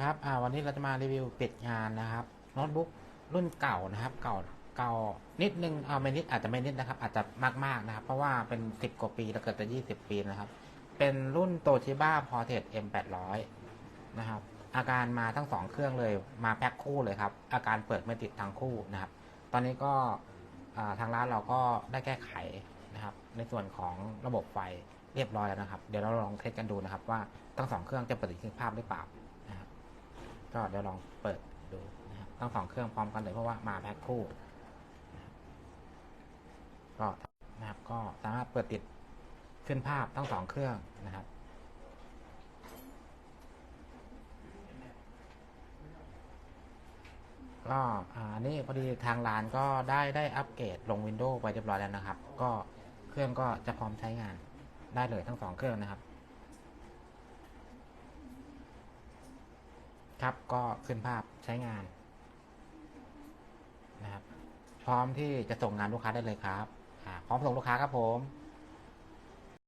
ครับอ่าวันนี้เราจะมารีวิวปิดงานนะครับโน้ตบุ๊กรุ่นเก่านะครับ เก่าเก่านิดนึงเอาไม่นิดอาจจะไม่นิดนะครับ อาจจะมากๆนะครับ เพราะว่าเป็นสิบกว่าปีแล้วเกิดจะยี่สิบปีนะครับ เป็นรุ่นโตชิบ้าพอเท M 8 0 0นะครับ อาการมาทั้งสองเครื่องเลยมาแพ็คคู่เลยครับ อาการเปิดไม่ติดทั้งคู่นะครับ ตอนนี้ก็ทางร้านเราก็ได้แก้ไขนะครับ ในส่วนของระบบไฟเรียบร้อยแล้วนะครับ เดี๋ยวเราลองเทสกันดูนะครับ ว่าทั้งสองเครื่องจะประสิทธิภาพหรือเปล่า ก็เดี๋ยวลองเปิดดูนะครับทั้งสองเครื่องพร้อมกันเลยเพราะว่ามาแพ็คคู่นะครับก็นะครับก็สามารถเปิดติดขึ้นภาพทั้งสองเครื่องนะครับก็อันนี้พอดีทางร้านก็ได้ได้อัปเกรดลง Windows ไปเรียบร้อยแล้วนะครับ ก็เครื่องก็จะพร้อมใช้งานได้เลยทั้งสองเครื่องนะครับ ครับก็ขึ้นภาพใช้งานนะครับ พร้อมที่จะส่งงานลูกค้าได้เลยครับพร้อมส่งลูกค้าครับผม